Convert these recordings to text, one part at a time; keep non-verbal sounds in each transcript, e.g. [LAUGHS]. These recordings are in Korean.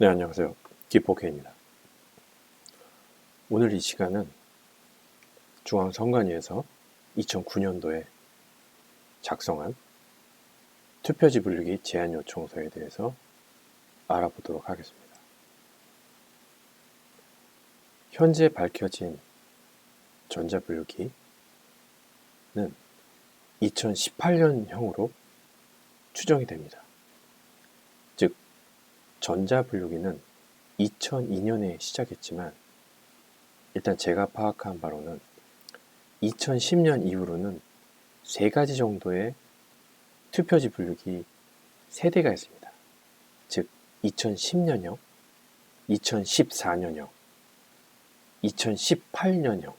네, 안녕하세요. 기포케입니다. 오늘 이 시간은 중앙선관위에서 2009년도에 작성한 투표지 분류기 제한 요청서에 대해서 알아보도록 하겠습니다. 현재 밝혀진 전자분류기는 2018년형으로 추정이 됩니다. 즉, 전자분류기는 2002년에 시작했지만 일단 제가 파악한 바로는 2010년 이후로는 세 가지 정도의 투표지 분류기 세대가 있습니다. 즉 2010년형, 2014년형, 2018년형,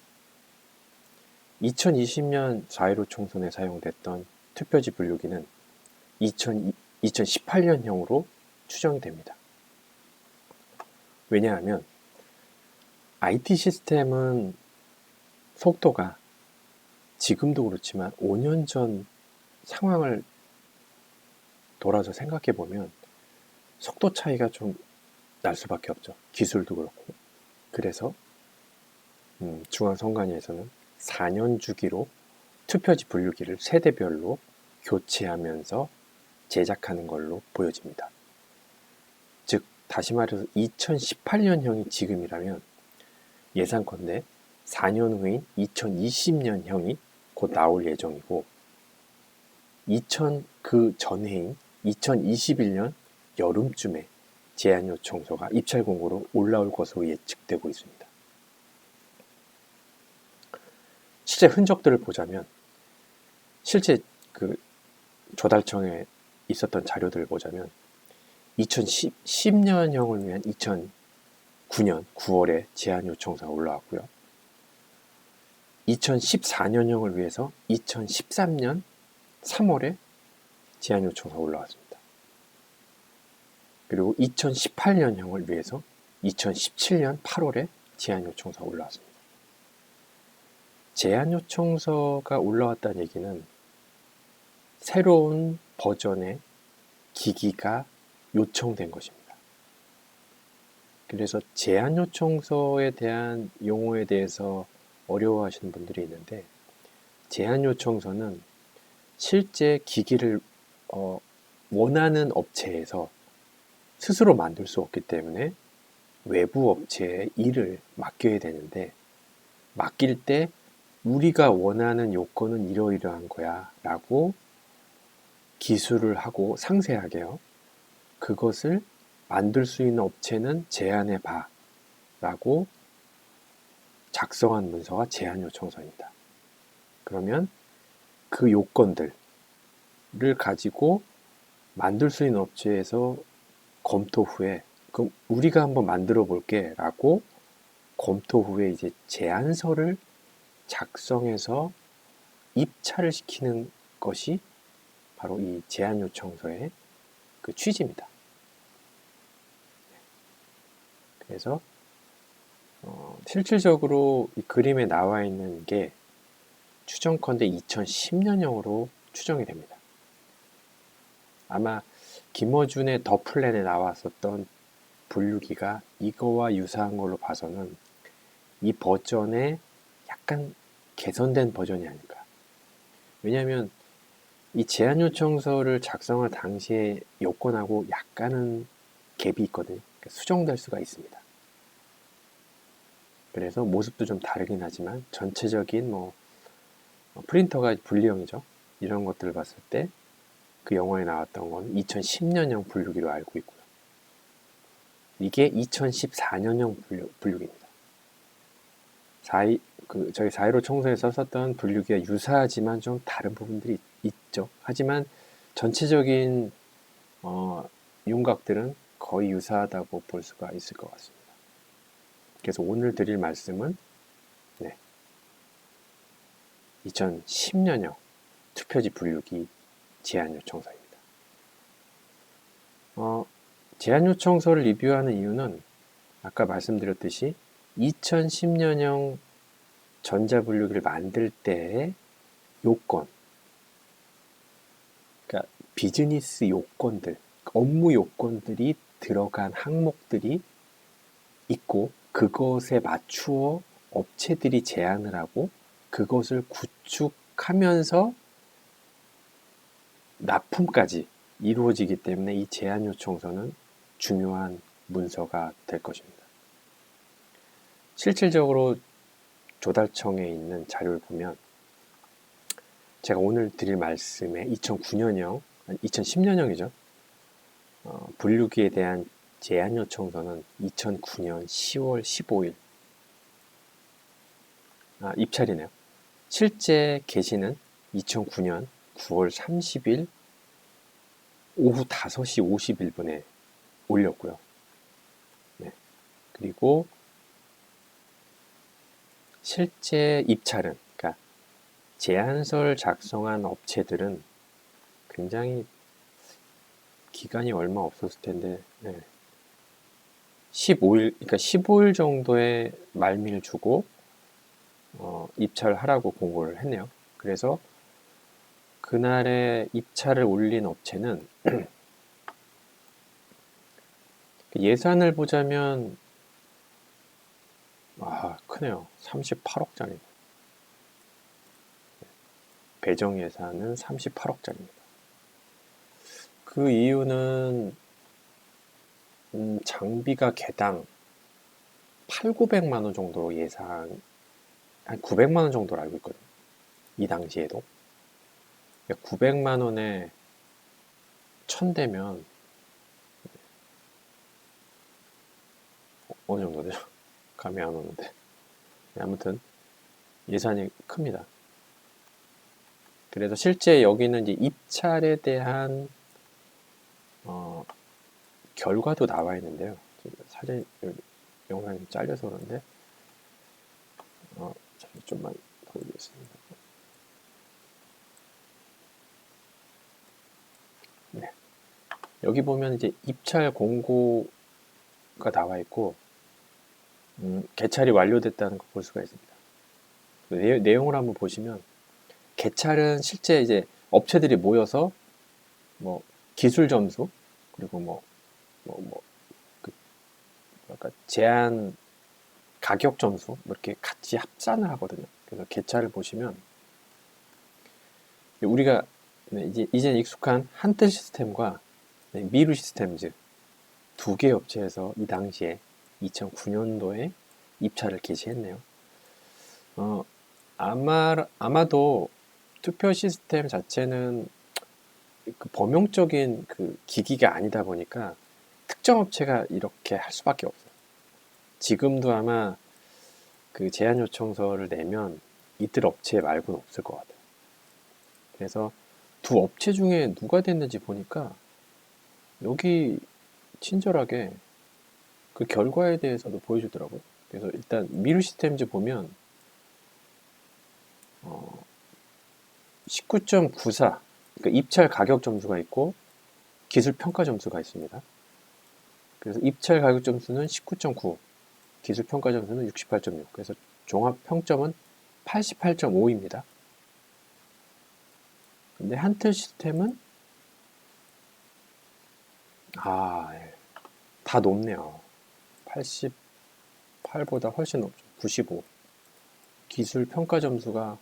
2020년 4.15 총선에 사용됐던 투표지 분류기는 2000, 2018년형으로 추정이 됩니다. 왜냐하면 IT 시스템은 속도가 지금도 그렇지만 5년 전 상황을 돌아서 생각해 보면 속도 차이가 좀 날 수밖에 없죠. 기술도 그렇고. 그래서 음, 중앙선관위에서는 4년 주기로 투표지 분류기를 세대별로 교체하면서 제작하는 걸로 보여집니다. 즉, 다시 말해서 2018년형이 지금이라면 예상컨대 4년 후인 2020년형이 곧 나올 예정이고 2000 그 전해인 2021년 여름쯤에 제한 요청서가 입찰 공고로 올라올 것으로 예측되고 있습니다. 실제 흔적들을 보자면 실제 그 조달청에 있었던 자료들을 보자면 2010년형을 위한 2009년 9월에 제한 요청서가 올라왔고요. 2014년형을 위해서 2013년 3월에 제한 요청서가 올라왔습니다. 그리고 2018년형을 위해서 2017년 8월에 제한 요청서가 올라왔습니다. 제한 요청서가 올라왔다는 얘기는 새로운 버전의 기기가 요청된 것입니다. 그래서 제한 요청서에 대한 용어에 대해서 어려워하시는 분들이 있는데 제한 요청서는 실제 기기를 어, 원하는 업체에서 스스로 만들 수 없기 때문에 외부 업체에 일을 맡겨야 되는데 맡길 때 우리가 원하는 요건은 이러이러한 거야 라고 기술을 하고 상세하게요. 그것을 만들 수 있는 업체는 제안해 봐 라고 작성한 문서가 제안 요청서입니다. 그러면 그 요건들을 가지고 만들 수 있는 업체에서 검토 후에 그럼 우리가 한번 만들어 볼게 라고 검토 후에 이제 제안서를 작성해서 입찰을 시키는 것이 바로 이 제안 요청서의 그 취지입니다. 그래서 어, 실질적으로 이 그림에 나와 있는 게 추정컨대 2010년형으로 추정이 됩니다. 아마 김어준의 더 플랜에 나왔었던 분류기가 이거와 유사한 걸로 봐서는 이 버전의 약간 개선된 버전이 아닐까. 왜냐하면 이 제안 요청서를 작성할 당시에 요건하고 약간은 갭이 있거든요. 그러니까 수정될 수가 있습니다. 그래서 모습도 좀 다르긴 하지만 전체적인 뭐 프린터가 분리형이죠. 이런 것들을 봤을 때 그 영화에 나왔던 건 2010년형 분류기로 알고 있고요. 이게 2014년형 분류, 분류기입니다. 4, 그 저희 4.15 총선에 썼었던 분류기가 유사하지만 좀 다른 부분들이 있, 죠 하지만 전체적인 어, 윤곽들은 거의 유사하다고 볼 수가 있을 것 같습니다. 그래서 오늘 드릴 말씀은 네, 2010년형 투표지 분류기 제안 요청서입니다. 어, 제안 요청서를 리뷰하는 이유는 아까 말씀드렸듯이 2010년형 전자분류기를 만들 때의 요건, 그러니까 비즈니스 요건들, 업무 요건들이 들어간 항목들이 있고 그것에 맞추어 업체들이 제안을 하고 그것을 구축하면서 납품까지 이루어지기 때문에 이 제안 요청서는 중요한 문서가 될 것입니다. 실질적으로 조달청에 있는 자료를 보면 제가 오늘 드릴 말씀에 2009년형, 2010년형이죠. 어, 분류기에 대한 제안 요청서는 2009년 10월 15일 아, 입찰이네요. 실제 게시는 2009년 9월 30일 오후 5시 51분에 올렸고요. 네. 그리고 실제 입찰은, 그러니까 제안서를 작성한 업체들은 굉장히 기간이 얼마 없었을 텐데, 네. 15일, 그러니까 15일 정도의 말미를 주고 어, 입찰하라고 공고를 했네요. 그래서 그날에 입찰을 올린 업체는 [CLEARS THROAT] 예산을 보자면 아 크네요. 38억짜리. 배정 예산은 38억짜리입니다. 그 이유는 음, 장비가 개당 8, 900만 원 정도로 예상 한 900만 원 정도로 알고 있거든요. 이 당시에도. 900만 원에 1000대면 어느 정도 되죠? [LAUGHS] 감이 안 오는데. 네, 아무튼 예산이 큽니다. 그래서 실제 여기는 이제 입찰에 대한 어, 결과도 나와 있는데요. 사진 영상이 좀 잘려서 그런데 어, 좀만 보여드리겠습니다. 네. 여기 보면 이제 입찰 공고가 나와 있고 음, 개찰이 완료됐다는 걸 볼 수가 있습니다. 그 내, 내용을 한번 보시면 개찰은 실제 이제 업체들이 모여서 뭐 기술 점수 그리고 뭐 뭐 뭐 그 뭐랄까 제한 가격 점수 뭐 이렇게 같이 합산을 하거든요. 그래서 개차를 보시면 우리가 네, 이제 이제 익숙한 한tel 시스템과 네, 미루 시스템즈 두 개 업체에서 이 당시에 2009년도에 입찰을 개시했네요. 어, 아마 아마도 투표 시스템 자체는 그 범용적인 그 기기가 아니다 보니까 특정 업체가 이렇게 할 수밖에 없어요. 지금도 아마 그 제안 요청서를 내면 이들 업체 말고는 없을 것 같아요. 그래서 두 업체 중에 누가 됐는지 보니까 여기 친절하게 그 결과에 대해서도 보여주더라고요. 그래서 일단 미루 시스템즈 보면 어 19.94 그러니까 입찰 가격 점수가 있고 기술 평가 점수가 있습니다. 그래서 입찰 가격 점수는 19.9 기술 평가 점수는 68.6. 그래서 종합 평점은 88.5입니다. 근데 한틀 시스템은 아, 예. 다 높네요. 88보다 훨씬 높죠. 95. 기술 평가 점수가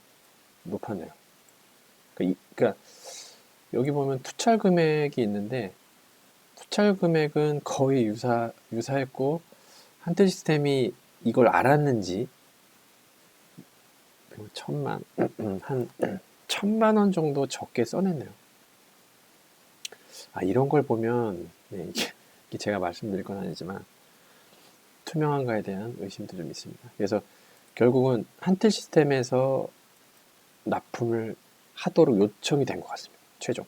높았네요. 그러니까, 그러니까 여기 보면 투찰 금액이 있는데 투찰 금액은 거의 유사 유사했고 한tel 시스템이 이걸 알았는지 천만 [CLEARS THROAT] 한 천만 원 정도 적게 써냈네요. 아 이런 걸 보면 네, 이게, 제가 말씀드릴 건 아니지만 투명한가에 대한 의심도 좀 있습니다. 그래서 결국은 한tel 시스템에서 납품을 하도록 요청이 된 것 같습니다. 최종.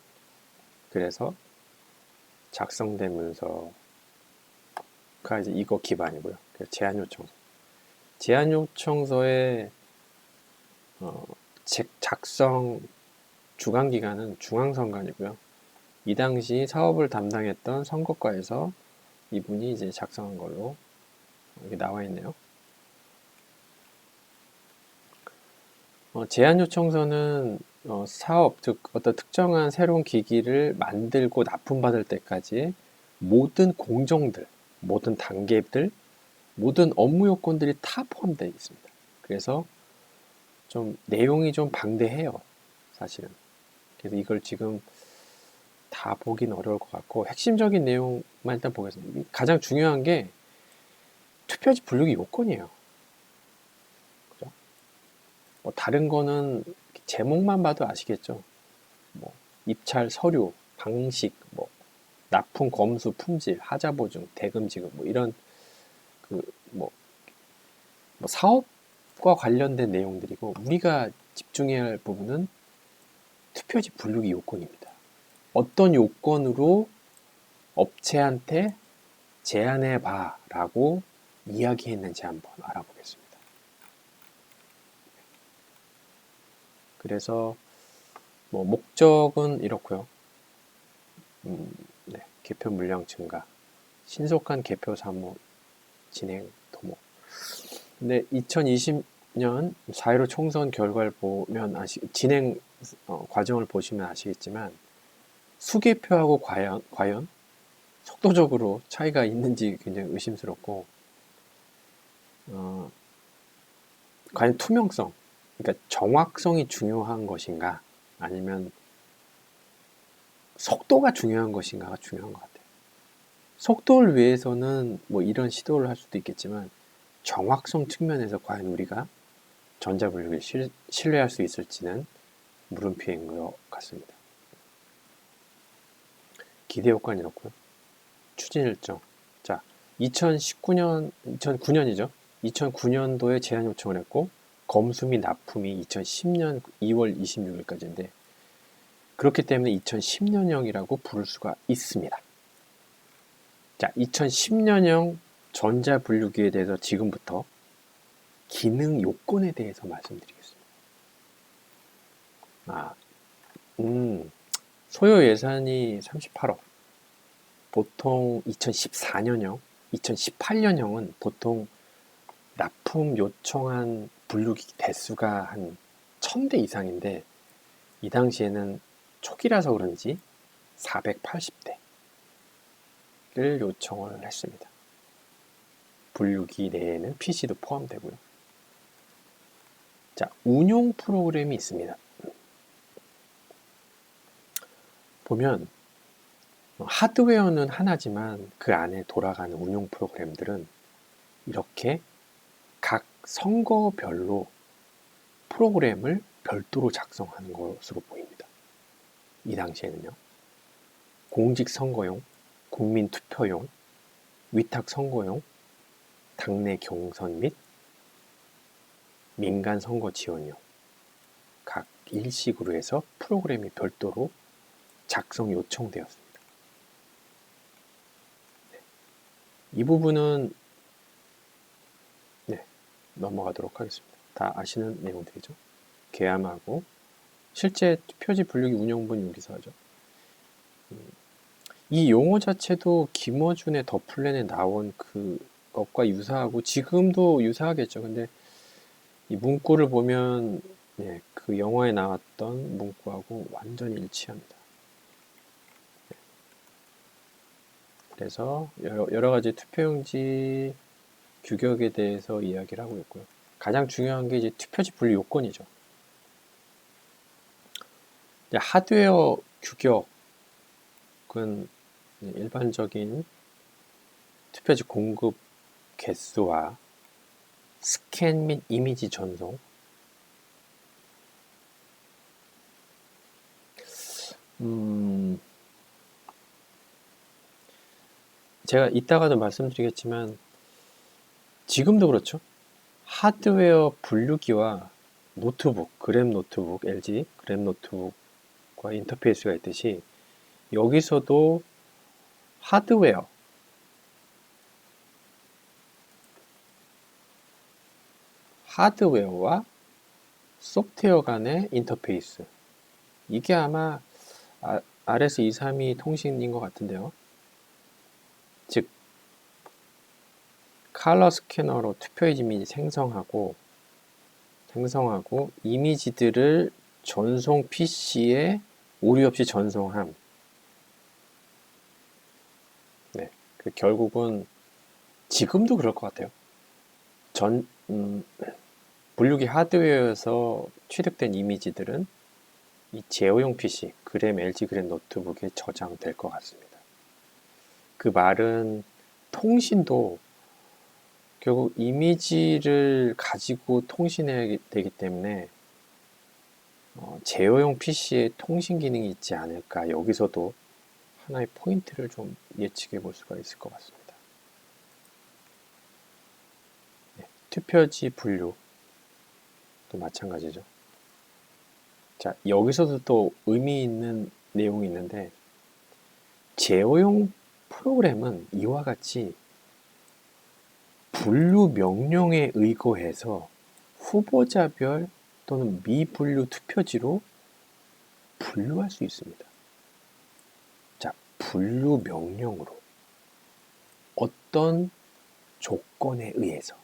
그래서 작성된 문서 가 이제 이거 기반이고요. 제안 요청서. 제안 요청서의 어, 작성 주관 기관은 중앙선관이고요. 이 당시 사업을 담당했던 선거과에서 이분이 이제 작성한 걸로 여기 나와 있네요. 어, 제안 요청서는 어, 사업 즉 어떤 특정한 새로운 기기를 만들고 납품받을 때까지 모든 공정들, 모든 단계들, 모든 업무 요건들이 다 포함되어 있습니다. 그래서 좀 내용이 좀 방대해요. 사실은. 그래서 이걸 지금 다 보긴 어려울 것 같고 핵심적인 내용만 일단 보겠습니다. 가장 중요한 게 투표지 분류기 요건이에요. 그죠? 뭐 다른 거는 제목만 봐도 아시겠죠. 뭐 입찰 서류, 방식, 뭐 납품 검수, 품질, 하자 보증, 대금 지급 뭐 이런 그뭐 뭐 사업과 관련된 내용들이고 우리가 집중해야 할 부분은 투표지 분류기 요건입니다. 어떤 요건으로 업체한테 제안해 봐라고 이야기했는지 한번 알아보겠습니다. 그래서 뭐 목적은 이렇고요. 음, 네, 개표 물량 증가, 신속한 개표 사무 진행 도모. 근데 2020년 4.15 총선 결과를 보면 아시, 진행 어, 과정을 보시면 아시겠지만 수개표하고 과연, 과연 속도적으로 차이가 있는지 굉장히 의심스럽고 어, 과연 투명성, 그러니까 정확성이 중요한 것인가 아니면 속도가 중요한 것인가가 중요한 것 같아요. 속도를 위해서는 뭐 이런 시도를 할 수도 있겠지만 정확성 측면에서 과연 우리가 전자분류를 실, 신뢰할 수 있을지는 물음표인 것 같습니다. 기대 효과는 이렇고요. 추진 일정. 자, 2019년, 2009년이죠. 2009년도에 제안 요청을 했고 검수 및 납품이 2010년 2월 26일까지인데 그렇기 때문에 2010년형이라고 부를 수가 있습니다. 자, 2010년형 전자분류기에 대해서 지금부터 기능 요건에 대해서 말씀드리겠습니다. 아, 음, 소요 예산이 38억. 보통 2014년형, 2018년형은 보통 납품 요청한 분류기 대수가 한 1000대 이상인데 이 당시에는 초기라서 그런지 480대를 요청을 했습니다. 분류기 내에는 PC도 포함되고요. 자, 운용 프로그램이 있습니다. 보면 하드웨어는 하나지만 그 안에 돌아가는 운용 프로그램들은 이렇게 각 선거별로 프로그램을 별도로 작성하는 것으로 보입니다. 이 당시에는요. 공직선거용, 국민투표용, 위탁선거용, 당내 경선 및 민간 선거 지원용 각 일식으로 해서 프로그램이 별도로 작성 요청되었습니다. 네. 이 부분은 네, 넘어가도록 하겠습니다. 다 아시는 내용들이죠. 계암하고 실제 표지 분류기 운영본 여기서 음, 이 용어 자체도 김어준의 더 플랜에 나온 그 것과 유사하고 지금도 유사하겠죠. 근데 이 문구를 보면 네, 그 영화에 나왔던 문구하고 완전히 일치합니다. 그래서 여러, 여러 가지 투표용지 규격에 대해서 이야기를 하고 있고요. 가장 중요한 게 이제 투표지 분류 요건이죠. 하드웨어 규격은 일반적인 투표지 공급 개수와 스캔 및 이미지 전송 음, 제가 이따가도 말씀드리겠지만 지금도 그렇죠. 하드웨어 분류기와 노트북, 그램 노트북, LG 그램 노트북과 인터페이스가 있듯이 여기서도 하드웨어 하드웨어와 소프트웨어 간의 인터페이스 이게 아마 RS232 통신인 것 같은데요. 칼러 스캐너로 투표 이미지 생성하고 생성하고 이미지들을 전송 PC에 오류 없이 전송함. 네. 그 결국은 지금도 그럴 것 같아요. 전 음, 분류기 하드웨어에서 취득된 이미지들은 이 제어용 PC, 그램 LG 그램 노트북에 저장될 것 같습니다. 그 말은 통신도 결국 이미지를 가지고 통신해야 되기 때문에 어, 제어용 PC에 통신 기능이 있지 않을까 여기서도 하나의 포인트를 좀 예측해 볼 수가 있을 것 같습니다. 네, 투표지 분류 또 마찬가지죠. 자 여기서도 또 의미 있는 내용이 있는데 제어용 프로그램은 이와 같이 분류 명령에 의거해서 후보자별 또는 미분류 투표지로 분류할 수 있습니다. 자, 분류 명령으로 어떤 조건에 의해서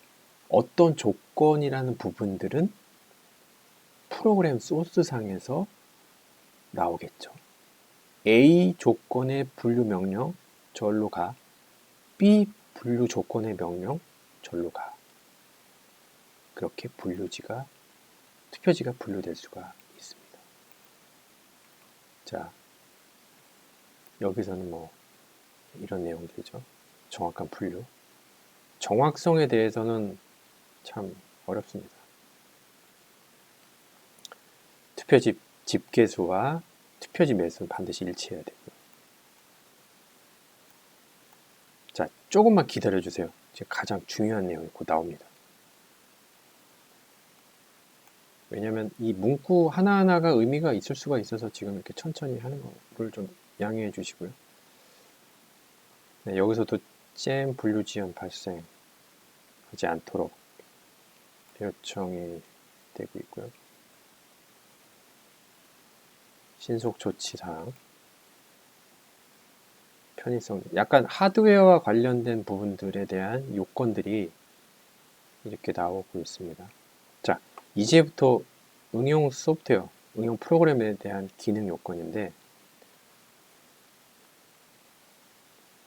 어떤 조건이라는 부분들은 프로그램 소스상에서 나오겠죠. A 조건의 분류 명령 절로 가. B 분류 조건의 명령 절로 가. 그렇게 분류지가 투표지가 분류될 수가 있습니다. 자, 여기서는 뭐 이런 내용들이죠. 정확한 분류. 정확성에 대해서는 참 어렵습니다. 투표지 집계수와 투표지 매수는 반드시 일치해야 되고요. 자, 조금만 기다려 주세요. 지금 가장 중요한 내용이 곧 나옵니다. 왜냐면 이 문구 하나하나가 의미가 있을 수가 있어서 지금 이렇게 천천히 하는 거를 좀 양해해 주시고요. 네, 여기서도 잼 분류 지연 발생하지 않도록 요청이 되고 있고요. 신속 조치 사항, 편의성, 약간 하드웨어와 관련된 부분들에 대한 요건들이 이렇게 나오고 있습니다. 자, 이제부터 응용 소프트웨어, 응용 프로그램에 대한 기능 요건인데,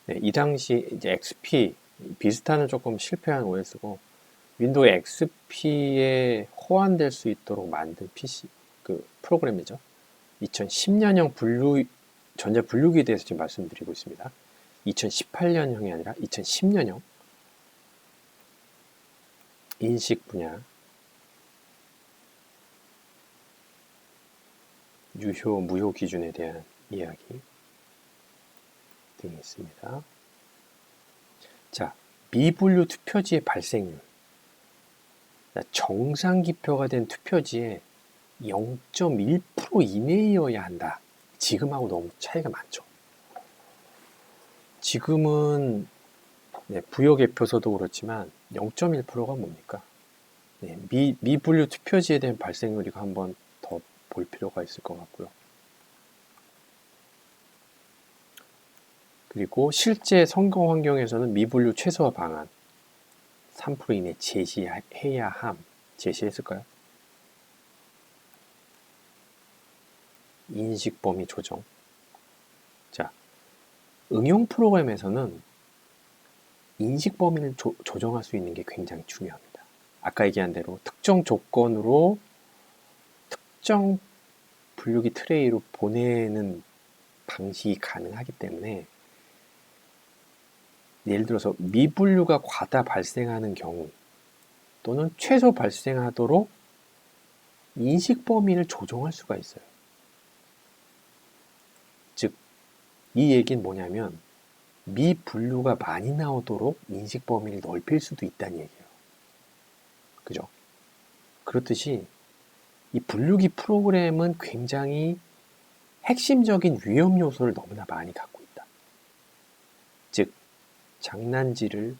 네, 이 당시 이제 XP, 비슷한 조금 실패한 OS고, 윈도우 XP에 호환될 수 있도록 만든 PC, 그 프로그램이죠. 2010년형 분류, 전자 분류기에 대해서 지금 말씀드리고 있습니다. 2018년형이 아니라 2010년형 인식 분야 유효, 무효 기준에 대한 이야기 등이 있습니다. 자, 미분류 투표지의 발생률. 정상 기표가 된 투표지에 0.1% 이내여야 한다. 지금하고 너무 차이가 많죠. 지금은 네, 부여 개표서도 그렇지만 0.1%가 뭡니까? 네, 미, 미분류 투표지에 대한 발생률 이거 한번 더 볼 필요가 있을 것 같고요. 그리고 실제 선거 환경에서는 미분류 최소화 방안 3% 이내 제시해야 함 제시했을까요? 인식 범위 조정. 자, 응용 프로그램에서는 인식 범위를 조, 조정할 수 있는 게 굉장히 중요합니다. 아까 얘기한 대로 특정 조건으로 특정 분류기 트레이로 보내는 방식이 가능하기 때문에 예를 들어서 미분류가 과다 발생하는 경우 또는 최소 발생하도록 인식 범위를 조정할 수가 있어요. 이 얘기는 뭐냐면 미분류가 많이 나오도록 인식 범위를 넓힐 수도 있다는 얘기예요. 그죠? 그렇듯이 이 분류기 프로그램은 굉장히 핵심적인 위험 요소를 너무나 많이 갖고 있다. 즉, 장난질을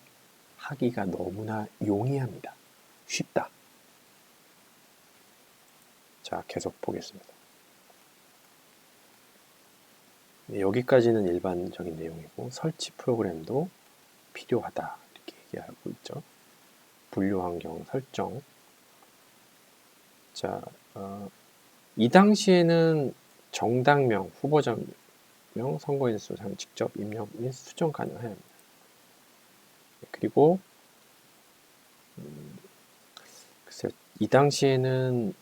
하기가 너무나 용이합니다. 쉽다. 자, 계속 보겠습니다. 네, 여기까지는 일반적인 내용이고 설치 프로그램도 필요하다 이렇게 얘기하고 있죠. 분류 환경 설정. 자, 어, 이 당시에는 정당명, 후보자명, 선거인수 상 직접 입력 및 수정 가능합니다. 그리고 음, 글쎄 이 당시에는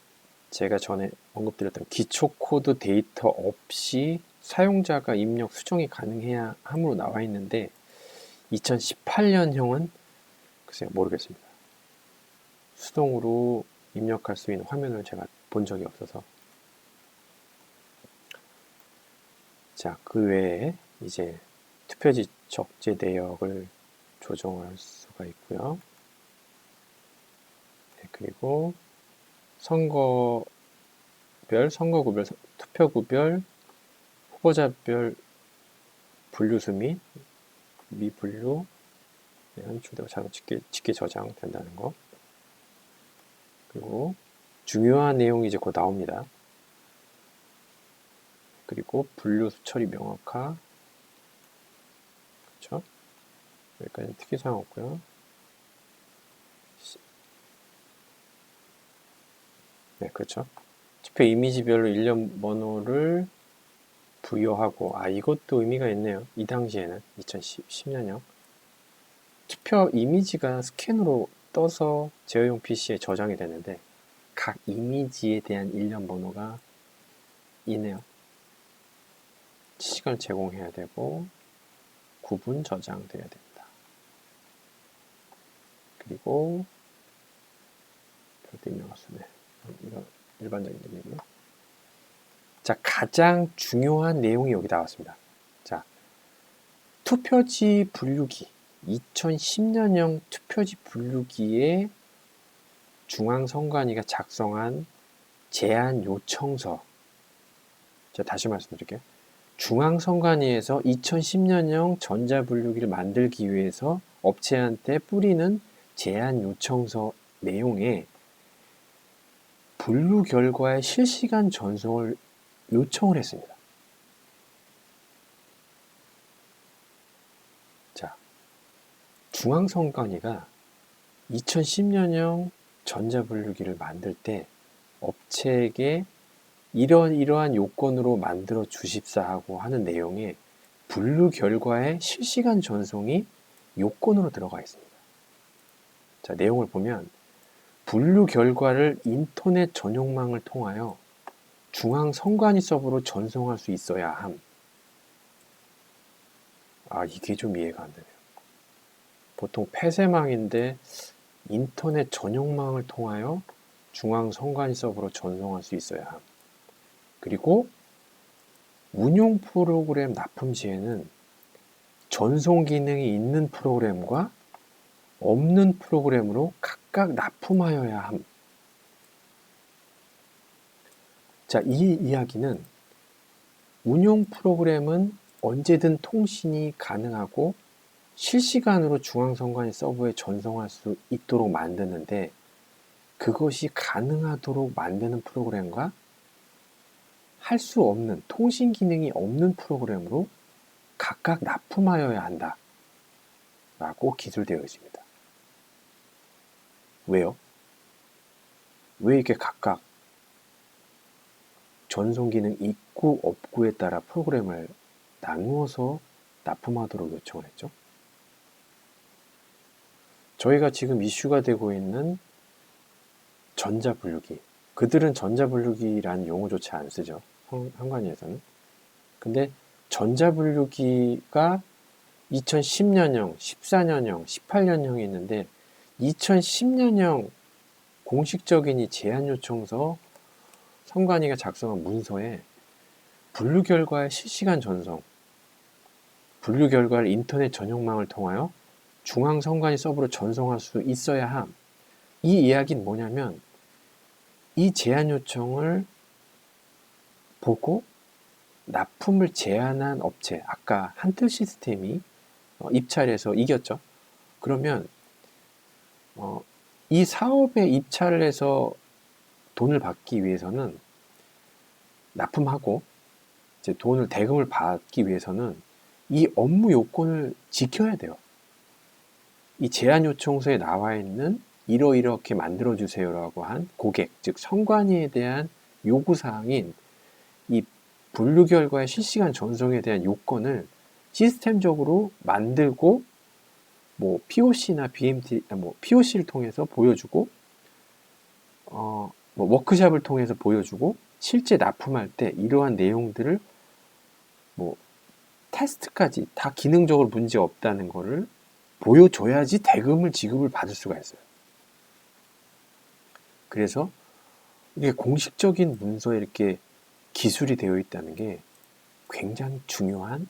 제가 전에 언급드렸던 기초 코드 데이터 없이 사용자가 입력 수정이 가능해야 함으로 나와 있는데 2018년형은 글쎄요 모르겠습니다. 수동으로 입력할 수 있는 화면을 제가 본 적이 없어서 자, 그 외에 이제 투표지 적재 내역을 조정할 수가 있고요. 네, 그리고 선거별, 선거구별, 투표구별, 후보자별 분류수 및 미분류 한출대가 자동 직계, 직계 저장된다는 거. 그리고 중요한 내용이 이제 곧 나옵니다. 그리고 분류 수 처리 명확화. 그렇죠? 여기까지 특이사항 없고요. 네, 그렇죠. 투표 이미지별로 일련 번호를 부여하고 아 이것도 의미가 있네요. 이 당시에는 2010년형 투표 이미지가 스캔으로 떠서 제어용 PC에 저장이 되는데 각 이미지에 대한 일련 번호가 있네요. 시간을 제공해야 되고 구분 저장돼야 됩니다. 그리고 별도 입력하수네. 이런 일반적인 내용이고요. 자, 가장 중요한 내용이 여기 나왔습니다. 자, 투표지 분류기. 2010년형 투표지 분류기에 중앙선관위가 작성한 제안 요청서. 자, 다시 말씀드릴게요. 중앙선관위에서 2010년형 전자분류기를 만들기 위해서 업체한테 뿌리는 제안 요청서 내용에 분류 결과의 실시간 전송을 요청을 했습니다. 자, 중앙선관위가 2010년형 전자분류기를 만들 때 업체에게 이런 이러한 요건으로 만들어 주십사 하고 하는 내용에 분류 결과의 실시간 전송이 요건으로 들어가 있습니다. 자, 내용을 보면 분류 결과를 인터넷 전용망을 통하여 중앙 선관위 서버로 전송할 수 있어야 함. 아, 이게 좀 이해가 안 되네요. 보통 폐쇄망인데 인터넷 전용망을 통하여 중앙 선관위 서버로 전송할 수 있어야 함. 그리고 운용 프로그램 납품 시에는 전송 기능이 있는 프로그램과 없는 프로그램으로 각각 납품하여야 함. 자, 이 이야기는 운용 프로그램은 언제든 통신이 가능하고 실시간으로 중앙선관위 서버에 전송할 수 있도록 만드는데 그것이 가능하도록 만드는 프로그램과 할 수 없는 통신 기능이 없는 프로그램으로 각각 납품하여야 한다. 라고 기술되어 있습니다. 왜요? 왜 이렇게 각각 전송 기능 있고 없고에 따라 프로그램을 나누어서 납품하도록 요청을 했죠? 저희가 지금 이슈가 되고 있는 전자분류기. 그들은 전자분류기라는 용어조차 안 쓰죠. 한관위에서는. 근데 전자분류기가 2010년형, 14년형, 18년형이 있는데 2010년형 공식적인 이 제안 요청서 선관위가 작성한 문서에 분류 결과의 실시간 전송, 분류 결과를 인터넷 전용망을 통하여 중앙 선관위 서버로 전송할 수 있어야 함. 이 이야기는 뭐냐면 이 제안 요청을 보고 납품을 제안한 업체, 아까 한틀 시스템이 어, 입찰해서 이겼죠. 그러면 어, 이 사업에 입찰을 해서 돈을 받기 위해서는 납품하고 이제 돈을 대금을 받기 위해서는 이 업무 요건을 지켜야 돼요. 이 제안 요청서에 나와 있는 이러이렇게 만들어 주세요라고 한 고객, 즉 선관위에 대한 요구 사항인 이 분류 결과의 실시간 전송에 대한 요건을 시스템적으로 만들고 뭐 POC나 BMT, 아, 뭐 POC를 통해서 보여주고, 어, 뭐 워크샵을 통해서 보여주고, 실제 납품할 때 이러한 내용들을 뭐 테스트까지 다 기능적으로 문제 없다는 거를 보여줘야지 대금을 지급을 받을 수가 있어요. 그래서 이게 공식적인 문서에 이렇게 기술이 되어 있다는 게 굉장히 중요한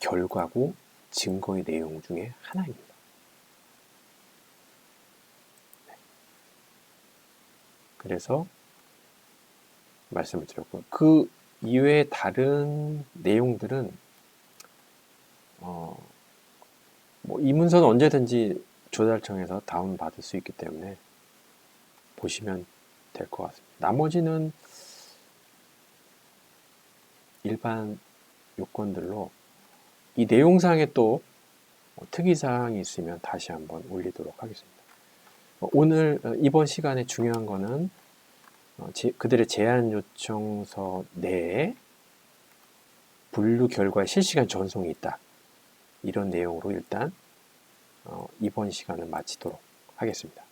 결과고 증거의 내용 중에 하나입니다. 그래서 말씀을 드렸고 그 이외의 다른 내용들은 어, 뭐 이 문서는 언제든지 조달청에서 다운 받을 수 있기 때문에 보시면 될 것 같습니다. 나머지는 일반 요건들로 이 내용상에 또 특이사항이 있으면 다시 한번 올리도록 하겠습니다. 어, 오늘 어, 이번 시간에 중요한 거는 어, 그들의 제안 요청서 내에 분류 결과의 실시간 전송이 있다. 이런 내용으로 일단 이번 시간을 마치도록 하겠습니다.